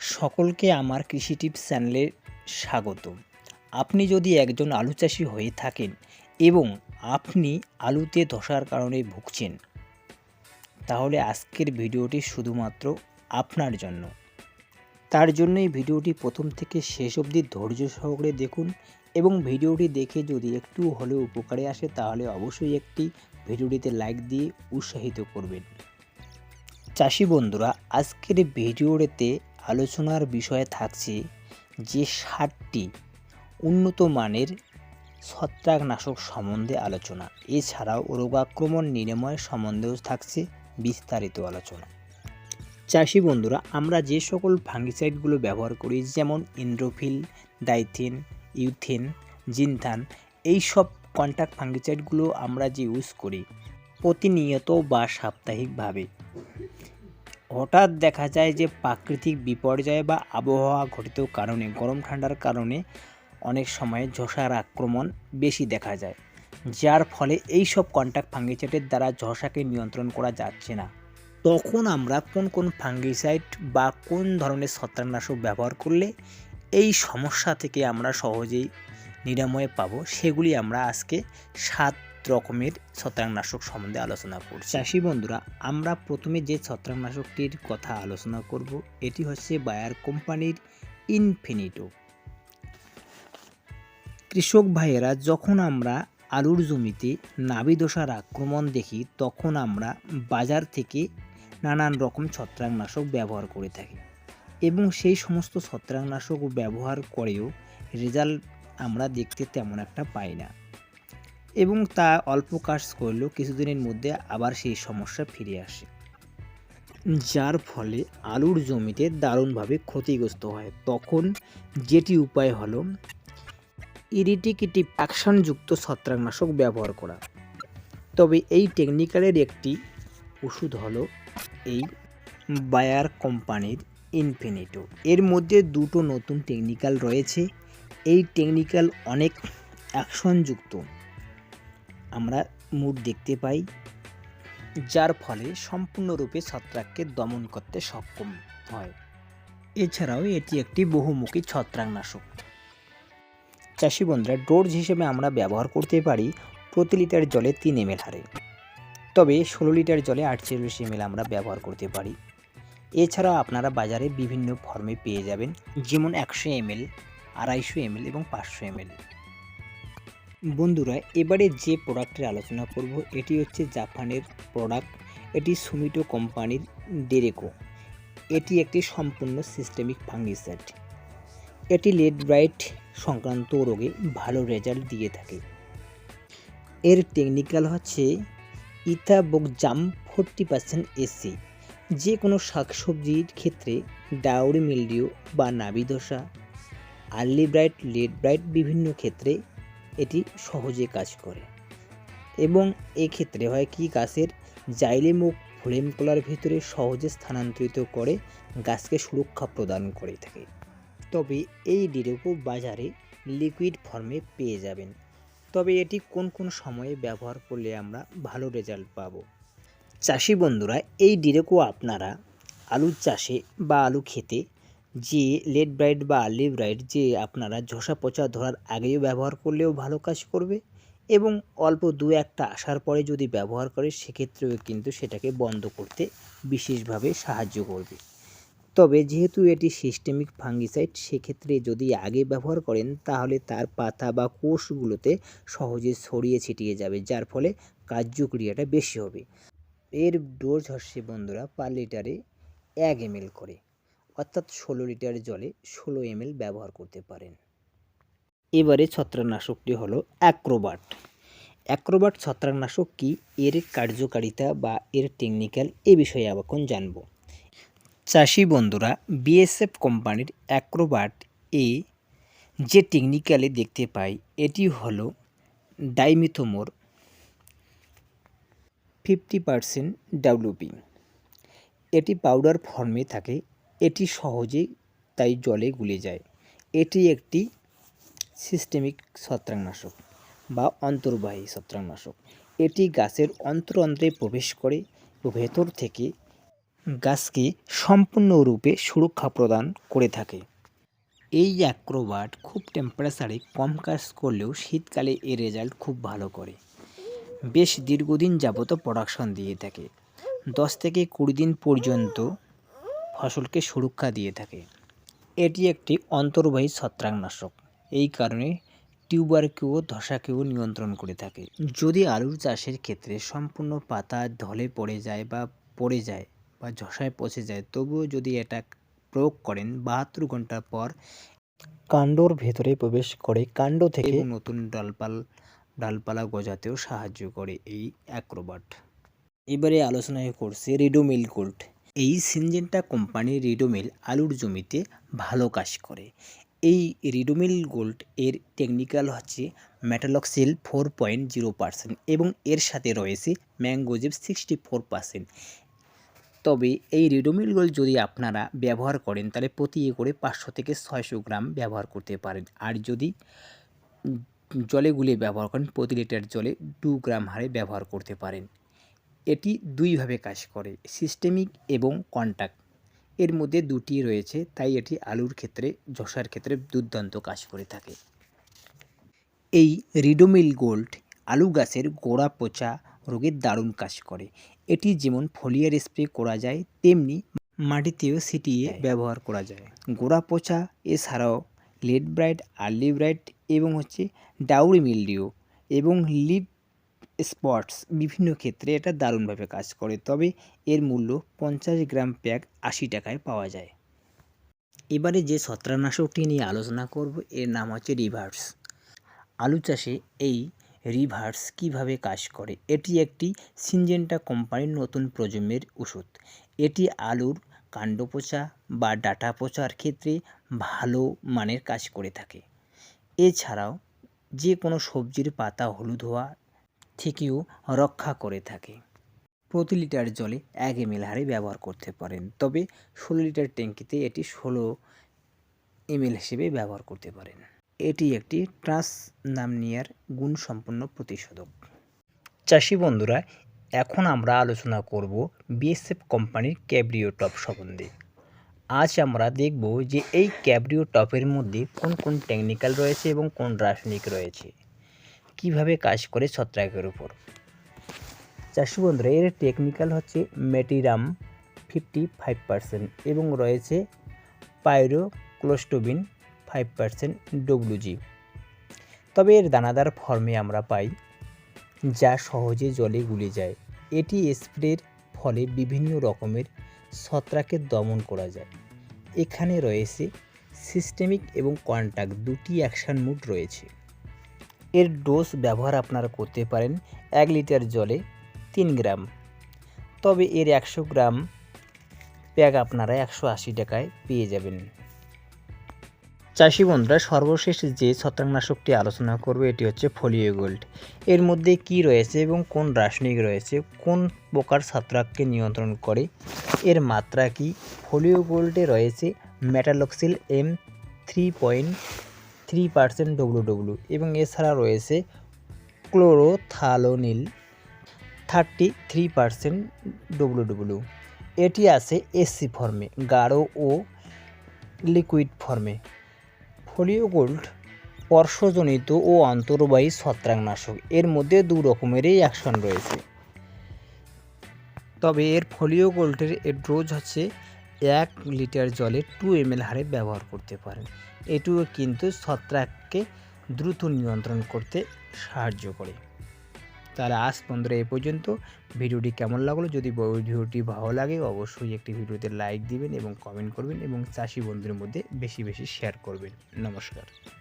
সকলকে আমার কৃষি টিপস চ্যানেলে স্বাগত। আপনি যদি একজন আলু চাষি হয়ে থাকেন এবং আপনি আলুতে ধসার কারণে ভুগছেন, তাহলে আজকের ভিডিওটি শুধুমাত্র আপনার জন্য। তার জন্য এই ভিডিওটি প্রথম থেকে শেষ অবধি ধৈর্য সহকারে দেখুন এবং ভিডিওটি দেখে যদি একটু হলেও উপকারে আসে, তাহলে অবশ্যই একটি ভিডিওটিতে লাইক দিয়ে উৎসাহিত করবেন। চাষি বন্ধুরা, আজকের ভিডিওতে আলোচনার বিষয়ে থাকছে যে ষাটটি উন্নত মানের ছত্রাকনাশক সম্বন্ধে আলোচনা। এছাড়াও রোগাক্রমণ নিরাময় সম্বন্ধেও থাকছে বিস্তারিত আলোচনা। চাষি বন্ধুরা, আমরা যে সকল ফাঙ্গিসাইডগুলো ব্যবহার করি, যেমন ইন্দ্রোফিল ডাইথিন, ইউথেন, জিনথান, এই সব কন্ট্যাক্ট ফাঙ্গিসাইডগুলো আমরা যে ইউজ করি প্রতিনিয়ত বা সাপ্তাহিকভাবে। হঠাৎ দেখা যায় যে প্রাকৃতিক বিপর্যয় বা আবহাওয়া ঘটিত কারণে, গরম ঠান্ডার কারণে অনেক সময় ঝসার আক্রমণ বেশি দেখা যায়। যার ফলে এই সব কন্ট্যাক্ট ফাঙ্গিসাইডের দ্বারা ঝসাকে নিয়ন্ত্রণ করা যাচ্ছে না। তখন আমরা কোন কোন ফাঙ্গিসাইড বা কোন ধরনের ছত্রাকনাশক ব্যবহার করলে এই সমস্যা থেকে আমরা সহজেই নিরাময় পাবো, সেগুলি আমরা আজকে সাত রকমের ছত্রাকনাশক সম্বন্ধে আলোচনা করছি। চাষি বন্ধুরা, আমরা প্রথমে যে ছত্রাকনাশকটির কথা আলোচনা করব, এটি হচ্ছে বায়ার কোম্পানির ইনফিনিটো। কৃষক ভাইয়েরা, যখন আমরা আলুর জমিতে নাবিদশার আক্রমণ দেখি, তখন আমরা বাজার থেকে নানান রকম ছত্রাকনাশক ব্যবহার করে থাকি এবং সেই সমস্ত ছত্রাকনাশক ব্যবহার করেও রেজাল্ট আমরা দেখতে তেমন একটা পাই না। এবং তা অল্প কাজ করলেও কিছুদিনের মধ্যে আবার সেই সমস্যা ফিরে আসে। যার ফলে আলুর জমিতে দারুণভাবে ক্ষতিগ্রস্ত হয়। তখন যেটি উপায় হলো ইরিটিকিটিভ অ্যাকশনযুক্ত ছত্রাকনাশক ব্যবহার করা। তবে এই টেকনিক্যালের একটি ওষুধ হলো এই বায়ার কোম্পানির ইনফিনিটো। এর মধ্যে দুটো নতুন টেকনিক্যাল রয়েছে। এই টেকনিক্যাল অনেক অ্যাকশনযুক্ত। আমরা মুড দেখতে পাই, যার ফলে সম্পূর্ণরূপে ছত্রাককে দমন করতে সক্ষম হয়। এছাড়াও এটি একটি বহুমুখী ছত্রাকনাশক। চাষি বন্ধুরা, ডোজ হিসেবে আমরা ব্যবহার করতে পারি প্রতি লিটার জলে তিন এম হারে। তবে ষোলো লিটার জলে আটচল্লিশ এম আমরা ব্যবহার করতে পারি। এছাড়াও আপনারা বাজারে বিভিন্ন ফর্মে পেয়ে যাবেন, যেমন একশো এমএল, আড়াইশো এমএল এবং পাঁচশো এমএল। বন্ধুরা, এবারে যে প্রোডাক্টের আলোচনা করব, এটি হচ্ছে জাপানের প্রোডাক্ট এটি সুমিটো কোম্পানির ডেরেকো এটি একটি সম্পূর্ণ সিস্টেমিক ফাঙ্গিসাইড এটি লেড ব্রাইট সংক্রান্ত রোগে ভালো রেজাল্ট দিয়ে থাকে। এর টেকনিক্যাল হচ্ছে ইথাবোকজাম ফোরটি পার্সেন্ট এসি যে কোনো শাকসবজির ক্ষেত্রে ডাউরি মিলডিও বা নাবিদশা আর্লি ব্রাইট লেড ব্রাইট বিভিন্ন ক্ষেত্রে এটি সহজে কাজ করে। এবং এক্ষেত্রে হয় কি, গাছের জাইলেমুখ ফ্লেম কলার ভিতরে সহজে স্থানান্তরিত করে গাছকে সুরক্ষা প্রদান করে থাকে। তবে এই ডিরেকো বাজারে লিকুইড ফর্মে পেয়ে যাবেন। তবে এটি কোন কোন সময়ে ব্যবহার করলে আমরা ভালো রেজাল্ট পাব? চাষি বন্ধুরা, এই ডিরেকো আপনারা আলু চাষে বা আলু খেতে যে লেড ব্রাইট বা আর্লি ব্রাইট যে আপনারা ঝোসা পচা ধরার আগেও ব্যবহার করলেও ভালো কাজ করবে এবং অল্প দু একটা আসার পরে যদি ব্যবহার করে সেক্ষেত্রেও কিন্তু সেটাকে বন্ধ করতে বিশেষভাবে সাহায্য করবে। তবে যেহেতু এটি সিস্টেমিক ফাঙ্গিসাইড সেক্ষেত্রে যদি আগে ব্যবহার করেন তাহলে তার পাতা বা কোষগুলোতে সহজে ছড়িয়ে ছিটিয়ে যাবে, যার ফলে কার্যক্রিয়াটা বেশি হবে। এর ডোজ হচ্ছে বন্ধুরা পার লিটারে এক এম করে। অর্থাৎ ষোলো লিটার জলে ষোলো এম ব্যবহার করতে পারেন। এবারে ছত্রাকনাশকটি হলো অ্যাক্রোবাট। অ্যাক্রোবাট ছত্রাকনাশক কি? এর কার্যকারিতা বা এর টেকনিক্যাল এ বিষয়ে এখন জানব। চাষি বন্ধুরা বিএসএফ কোম্পানির অ্যাক্রোবাট এ যে টেকনিক্যালে দেখতে পাই, এটি হলো ডাইমিথোমোর ফিফটি পারসেন্ট ডাব্লুপি এটি পাউডার ফর্মে থাকে এটি সহজেই তাই জলে গুলে যায়। এটি একটি সিস্টেমিক ছত্রাকনাশক বা অন্তর্বাহী ছত্রাকনাশক। এটি গাছের অন্তর অন্তরে প্রবেশ করে ভেতর থেকে গাছকে সম্পূর্ণরূপে সুরক্ষা প্রদান করে থাকে। এই অ্যাক্রোবাট খুব টেম্পারেচারে কম কাজ করলেও শীতকালে এর রেজাল্ট খুব ভালো করে। বেশ দীর্ঘদিন যাবত প্রোডাকশন দিয়ে থাকে। দশ থেকে কুড়ি দিন পর্যন্ত ফসলকে সুরক্ষা দিয়ে থাকে। এটি একটি অন্তর্বাহী ছত্রাকনাশক। এই কারণে টিউবারকেও ধসাকেও নিয়ন্ত্রণ করে থাকে। যদি আলুর চাষের ক্ষেত্রে সম্পূর্ণ পাতা ঢলে পড়ে যায় বা পড়ে যায় বা ঝসায় পচে যায় তবুও যদি এটা প্রয়োগ করেন বাহাত্তর ঘণ্টা পর কাণ্ডর ভেতরে প্রবেশ করে কাণ্ড থেকে নতুন ডালপাল ডালপালা গজাতেও সাহায্য করে এই অ্যাক্রোবাট। এবারে আলোচনায় করছে রিডোমিল গোল্ড এই সিনজেন্টা কোম্পানির রিডোমিল আলুর জমিতে ভালো কাজ করে। এই রিডোমিল গোল্ড এর টেকনিক্যাল হচ্ছে metalaxyl four point zero percent এবং এর সাথে রয়েছে ম্যাঙ্গোজেব সিক্সটি ফোর পার্সেন্ট। তবে এই রিডোমিল গোল্ড যদি আপনারা ব্যবহার করেন, তাহলে প্রতি একরে পাঁচশো থেকে ছয়শো গ্রাম ব্যবহার করতে পারেন। আর যদি জলে গুলিয়ে ব্যবহার করেন, প্রতি লিটার জলে দু গ্রাম হারে ব্যবহার করতে পারেন। এটি দুইভাবে কাজ করে সিস্টেমিক এবং কন্ট্যাক্ট এর মধ্যে দুটি রয়েছে, তাই এটি আলুর ক্ষেত্রে যশার ক্ষেত্রে দুর্দান্ত কাজ করে থাকে। এই রিডোমিল গোল্ড আলু গাছের গোড়া পচা রোগের দারুণ কাজ করে। এটি যেমন ফলিয়ার স্প্রে করা যায়, তেমনি মাটিতেও ছিটিয়ে ব্যবহার করা যায়। গোড়া পচা, এছাড়াও লেড ব্রাইট, আর্লি ব্রাইট এবং হচ্ছে ডাউরি মিলডিও এবং লিপ স্পটস বিভিন্ন ক্ষেত্রে এটা দারুণভাবে কাজ করে। তবে এর মূল্য পঞ্চাশ গ্রাম প্যাক আশি টাকায় পাওয়া যায়। এবারে যে ছত্রাকনাশকটি নিয়ে আলোচনা করব, এর নাম হচ্ছে রিভার্স। আলু চাষে এই রিভার্স কীভাবে কাজ করে? এটি একটি সিনজেন্টা কোম্পানির নতুন প্রজন্মের ওষুধ। এটি আলুর কাণ্ড পচা বা ডাটা পচার ক্ষেত্রে ভালো মানের কাজ করে থাকে। এছাড়াও যে কোনো সবজির পাতা হলুদ হওয়া থেকেও রক্ষা করে থাকে। প্রতি লিটার জলে এক এম হারে ব্যবহার করতে পারেন। তবে ষোলো লিটার ট্যাঙ্কিতে এটি ষোলো এম হিসেবে ব্যবহার করতে পারেন। এটি একটি ট্রান্স নামনিয়ার গুণসম্পন্ন প্রতিষেধক চাষি বন্ধুরা, এখন আমরা আলোচনা করব বিএসএফ কোম্পানির ক্যাব্রিও টপ সম্বন্ধে। আজ আমরা দেখব যে এই ক্যাব্রিও টপের মধ্যে কোন কোন টেকনিক্যাল রয়েছে এবং কোন রাসায়নিক রয়েছে। কীভাবে কাজ করে ছত্রাকের উপর? চাষি বন্ধুরা এর টেকনিক্যাল হচ্ছে মেটিরাম ফিফটি ফাইভ পার্সেন্ট এবং রয়েছে পাইরো ক্লোস্টোবিন ফাইভ পার্সেন্ট ডব্লুজি তবে এর দানাদার ফর্মে আমরা পাই, যা সহজে জলে গুলে যায়। এটি স্প্রের ফলে বিভিন্ন রকমের ছত্রাকের দমন করা যায়। এখানে রয়েছে সিস্টেমিক এবং কন্ট্যাক্ট দুটি অ্যাকশান মুড রয়েছে। এর ডোজ ব্যবহার আপনারা করতে পারেন এক লিটার জলে তিন গ্রাম। তবে এর একশো গ্রাম প্যাক আপনারা একশো আশি টাকায় পেয়ে যাবেন। চাষি বন্ধুরা, সর্বশেষ যে ছত্রাকনাশকটি আলোচনা করবে, এটি হচ্ছে ফলিও গোল্ড। এর মধ্যে কি রয়েছে এবং কোন রাসায়নিক রয়েছে, কোন প্রকার ছত্রাককে নিয়ন্ত্রণ করে, এর মাত্রা কি? ফলিও গোল্ডে রয়েছে metalaxyl M three point three percent W W এবং এছাড়া রয়েছে chlorothalonil thirty three percent W W এটি আছে এসসি ফর্মে, গাঢ় ও লিকুইড ফর্মে। ফলিও গোল্ড স্পর্শজনিত ও অন্তর্বাহী ছত্রাকনাশক, এর মধ্যে দু রকমেরই অ্যাকশন রয়েছে। তবে এর ফলিও গোল্ডের এর ডোজ হচ্ছে এক লিটার জলে টু এম এল হারে ব্যবহার করতে পারেন। এটিও কিন্তু ছত্রাককে দ্রুত নিয়ন্ত্রণ করতে সাহায্য করে। তাহলে আজ বন্ধুরা এ পর্যন্ত। ভিডিওটি কেমন লাগল? যদি ভিডিওটি ভালো লাগে, অবশ্যই একটি ভিডিওতে লাইক দিবেন এবং কমেন্ট করবেন এবং চাষি বন্ধুদের মধ্যে বেশি বেশি শেয়ার করবেন। নমস্কার।